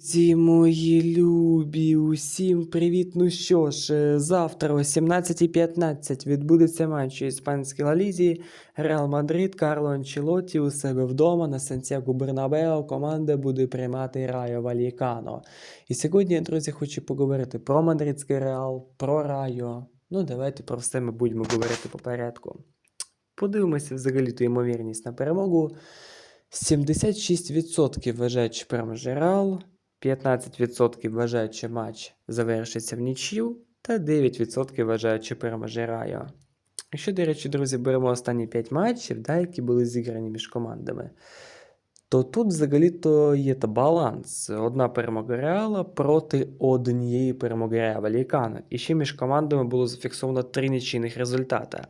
Друзі мої любі, усім привіт. Ну що ж, е, завтра о 17.15 відбудеться матч у іспанській Лалізі. Реал Мадрид, Карло Анчелотті у себе вдома на Сантьяго Бернабео команда буде приймати Райо Валікано. І сьогодні, друзі, хочу поговорити про мадридський Реал, про Райо. Ну, давайте про все ми будемо говорити по порядку. Подивимося взагалі ту ймовірність на перемогу. 76% вважають, що переможе Реал, 15% вважають, що матч завершиться в нічю, та 9% вважають, що переможе Райо. Якщо, до речі, друзі, беремо останні 5 матчів, да, які були зіграні між командами, то тут взагалі-то є та баланс. Одна перемога Реала проти однієї перемоги Реала Валікана. І ще між командами було зафіксовано три нічийних результати.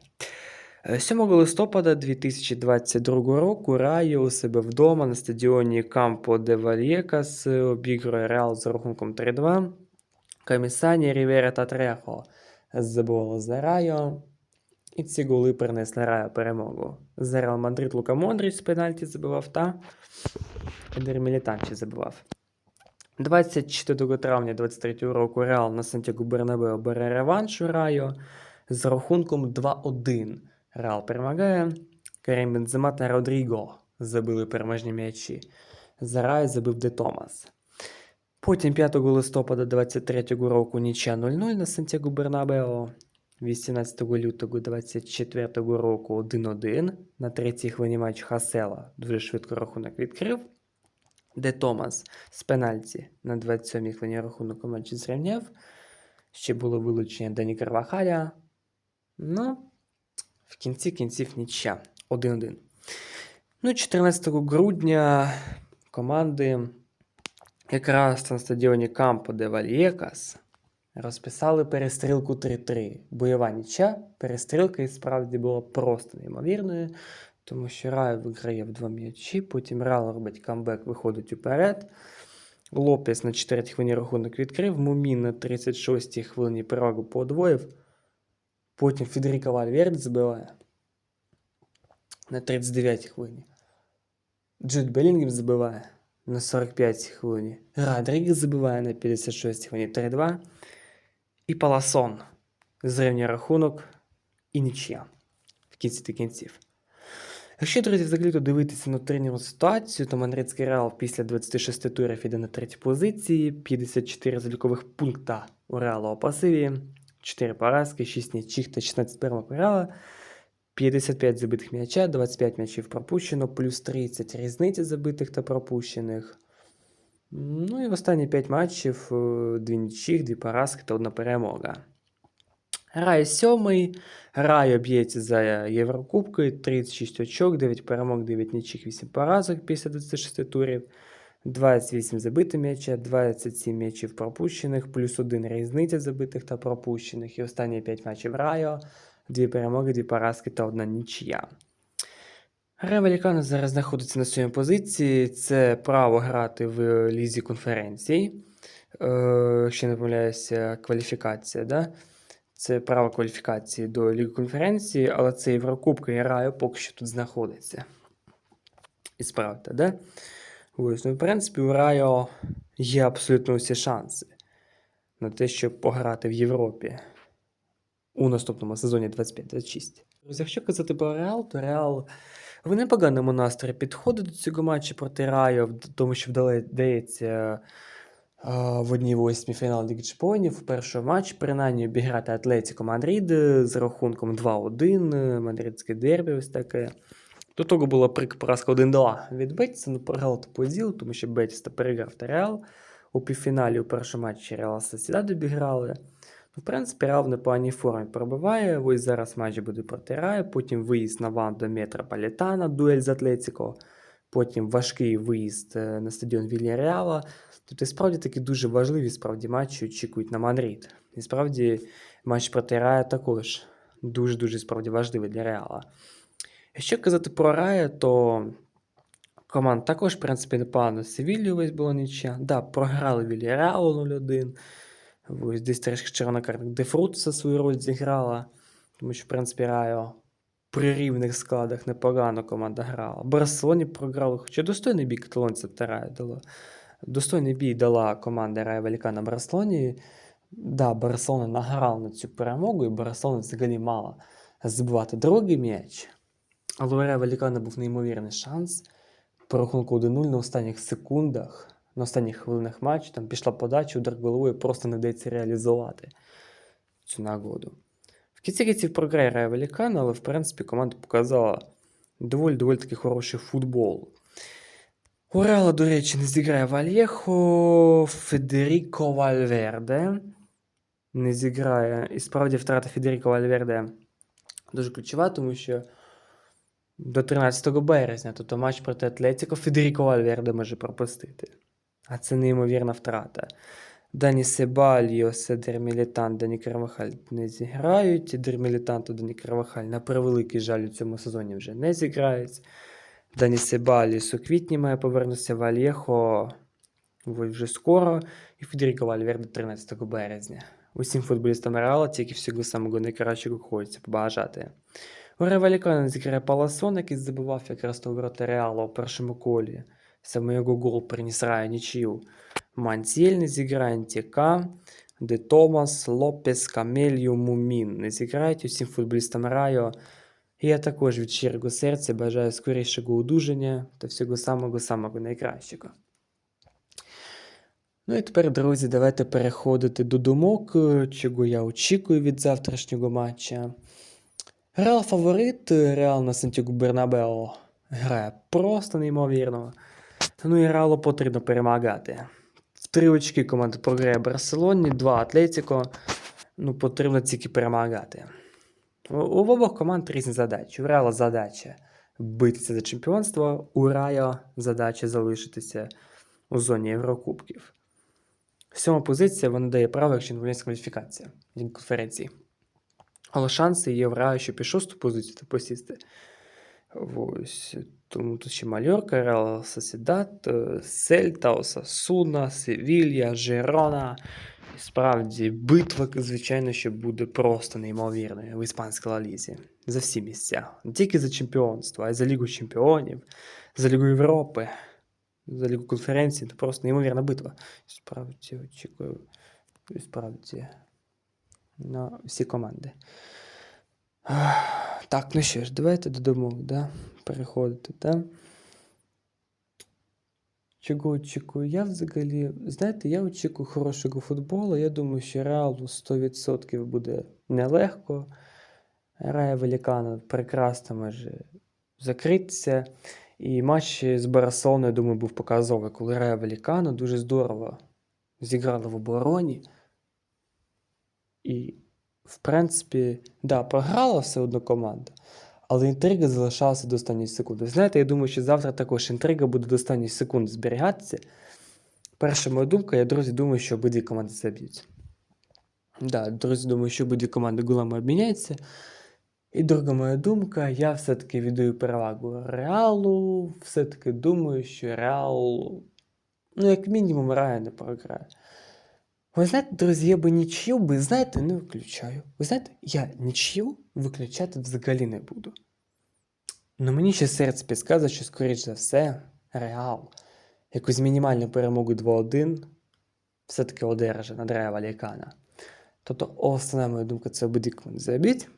Е, 7 листопада 2022 року Райо у себе вдома на стадіоні Кампо де Вальєкас обігрує Реал за рахунком 3-2. Камісані, Рівера та Трехо забували за Райо. І ці голи принесли Райо перемогу. За Реал Мадрид Лука Мондріч з пенальті забивав та Едер Мілітанчі забивав. 24 травня 2023 року Реал на Сантьяго Бернабео бере реванш у Райо з рахунком 2-1. Реал перемагає. Карім Бензема та Родріго забили переможні м'ячі. За Райо забив Де Томас. Потім 5 листопада 2023 року нічя 0-0 на Сантьяго Бернабео. 18 лютого 24 року 1-1. На третій хвилині матч Хасела дуже швидко рахунок відкрив. Де Томас з пенальті на 27-й хвилині рахунок у матчі зрівняв. Ще було вилучення Дані Карвахаля. Ну, в кінці кінців нічя 1-1. Ну, 14 грудня команди якраз на стадіоні Кампо де Вальєкас розписали перестрілку 3-3. Бойова нічя. Перестрілка і справді була просто неймовірною, тому що Рай виграє в два м'ячі, потім Реал робить камбек, виходить уперед. Лопес на 4 хвилині рахунок відкрив, Мумін на 36 й хвилині перевагу подвоїв. Потім Федеріко Вальверде забиває на 39 хвилині. Джуд Белінгем забиває на 45 хвилині. Родрігес забиває на 56 хвилині 3-2. І Паласон зрівнює рахунок і нічия в кінці та кінців. Якщо, друзі, взагалі то дивитися на тренерну ситуацію, то Мадридський Реал після 26 турів іде на третій позиції, 54 залікових пункта у Реала у пасиві, 4 поразки, 6 нічих та 16 перемог у Реала, 55 забитих м'яча, 25 м'ячів пропущено, плюс 30 різниці забитих та пропущених. Ну і в останні 5 матчів 2 нічих, 2 поразки та 1 перемога. Рай сьомий. Рай б'ється за Єврокубки, 36 очок, 9 перемог, 9 нічих, 8 поразок після 26 турів, 28 забитих м'яча, 27 м'ячів пропущених, плюс 1 різниця забитих та пропущених. І останні 5 матчів Райо, 2 перемоги, 2 поразки та 1 нічия. Рай Валікано зараз знаходиться на своїй позиції. Це право грати в лізі конференцій. Е, Якщо не помиляюся, кваліфікація, да? Це право кваліфікації до Ліги конференції, але це Єврокубка і Райо поки що тут знаходиться. І справді, да? Ось, ну, в принципі, у Райо є абсолютно всі шанси на те, щоб пограти в Європі у наступному сезоні 25-26. Друзі, якщо казати про Реал, то Реал в непоганому настрої підходить до цього матчу проти Райо, тому що вдається в одній восьмій фінал Ліги Чемпіонів в перший матч принаймні обіграти Атлетіко Мадрид е, з рахунком 2-1, е, мадридське дербі ось таке. До того була прик поразка 1-2 від Бетіса, ну програв по ділу, тому що Бетіс та переграв та Реал. У півфіналі у першому матчі Реал Сосідад обіграли. Ну, в принципі, Реал в непоганій формі пробиває. Ось зараз матч буде проти Раю, потім виїзд на Вандо Метрополітана, дуель з Атлетіко, потім важкий виїзд е, на стадіон Вільяреала. Тобто, справді такі дуже важливі справді матчі очікують на Мадрид. І справді матч проти Рая також дуже-дуже справді важливий для Реала. Якщо казати про Рая, то команд також, в принципі, непогано. Севілью весь була нічия. Да, програли Вільяреалу 0-1. Ось десь трішки червона картка Дефрут за свою роль зіграла. Тому що, в принципі, Райо при рівних складах непогано команда грала. Барселоні програли, хоча достойний бій каталонцям та Райо дало. Достойний бій дала команда Рая Валікана Барселоні. Да, Барселона награла на цю перемогу, і Барселона взагалі мала збивати другий м'яч. Але Рая Валікана був неймовірний шанс. По рахунку 1-0 на останніх секундах, на останніх хвилинах матчу, там пішла подача, удар головою, просто не вдається реалізувати цю нагоду. В кінці кінців програє Рая Валікан, але в принципі команда показала доволі доволі таки хороший футбол. У до речі, не зіграє Вальєхо, Федеріко Вальверде. Не зіграє. І справді втрата Федеріко Вальверде дуже ключова, тому що до 13 березня, тобто матч проти Атлетіко, Федеріко Вальверде може пропустити. А це неймовірна втрата. Дані Себальо, Седер Мілітан, Дані Карвахаль не зіграють. Дер Мілітан та Дані Карвахаль, на превеликий жаль, у цьому сезоні вже не зіграють. Дані Себаліс у квітні має повернутися Вальєхо вже скоро. І Федеріко Вальверде 13 березня. Усім футболістам Реала тільки всього самого найкращого хочеться побажати. У Ревалікана зіграє Паласон, який забивав якраз на ворота Реала у першому колі. Саме його гол приніс Раю нічию. Мантіль не зіграє Антіка, Де Томас, Лопес, Камельо, Мумін не зіграють усім футболістам Райо. Я також від щирого серця бажаю скорішого одужання та всього самого-самого найкращого. Ну і тепер, друзі, давайте переходити до думок, чого я очікую від завтрашнього матча. Реал фаворит, Реал на Сантьяго Бернабео грає просто неймовірно. Ну і Реалу потрібно перемагати. В три очки команда програє Барселоні, два Атлетіко. Ну, потрібно тільки перемагати. У, обох команд різні задачі. У Реала задача битися за чемпіонство, у Райо задача залишитися у зоні Єврокубків. Сьома позиція вона дає право, якщо не кваліфікація від конференції. Але шанси є в Райо, щоб і шосту позицію та посісти. Ось. Тому тут ще Мальорка, Реал Сосідат, е, Сельта, Осасуна, Севілья, Жерона. І справді, битва, звичайно, що буде просто неймовірною в іспанській лалізі. За всі місця. Не тільки за чемпіонство, а й за Лігу Чемпіонів, за Лігу Європи, за Лігу конференції. Це просто неймовірна битва. Справді, очікую, і справді на всі команди. Так, ну що ж, давайте до думок, да? переходити, да? Чого очікую? Я взагалі, знаєте, я очікую хорошого футболу. Я думаю, що Реалу 100% буде нелегко. Рая Велікана прекрасно може закритися. І матч з Барселоною, я думаю, був показовий, коли Рая Велікана дуже здорово зіграла в обороні. І, в принципі, да, програла все одно команда, але інтрига залишалася до останньої секунди. Знаєте, я думаю, що завтра також інтрига буде до останньої секунди зберігатися. Перша моя думка, я, друзі, думаю, що обидві команди заб'ють. Да, друзі, думаю, що обидві команди голами обміняються. І друга моя думка, я все-таки віддаю перевагу Реалу. Все-таки думаю, що Реал, ну, як мінімум, не програє. Ви знаєте, друзі, я би нічию би, знаєте, не виключаю. Ви знаєте, я нічию виключати взагалі не буду. Ну мені ще серце підказує, що, скоріш за все, Реал якусь мінімальну перемогу 2-1 все-таки одержить над Реа Валікана. Тобто, основна моя думка, це обидві команди забіть.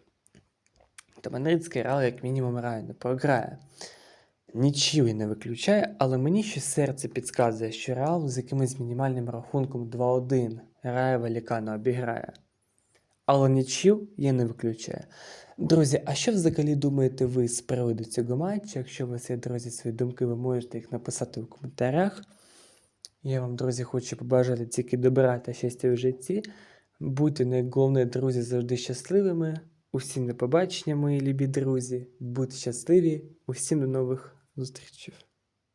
То мадридський Реал, як мінімум, не програє. Нічию не виключає, але мені ще серце підказує, що Реал з якимось мінімальним рахунком 2-1 Рая Валікана обіграє. Але нічів я не виключаю. Друзі, а що взагалі думаєте ви з приводу цього матчу? Якщо у вас є, друзі, свої думки, ви можете їх написати у коментарях. Я вам, друзі, хочу побажати тільки добра та щастя в житті. Будьте найголовніше, друзі, завжди щасливими. Усім до побачення, мої любі друзі. Будьте щасливі, усім до нових зустрічей.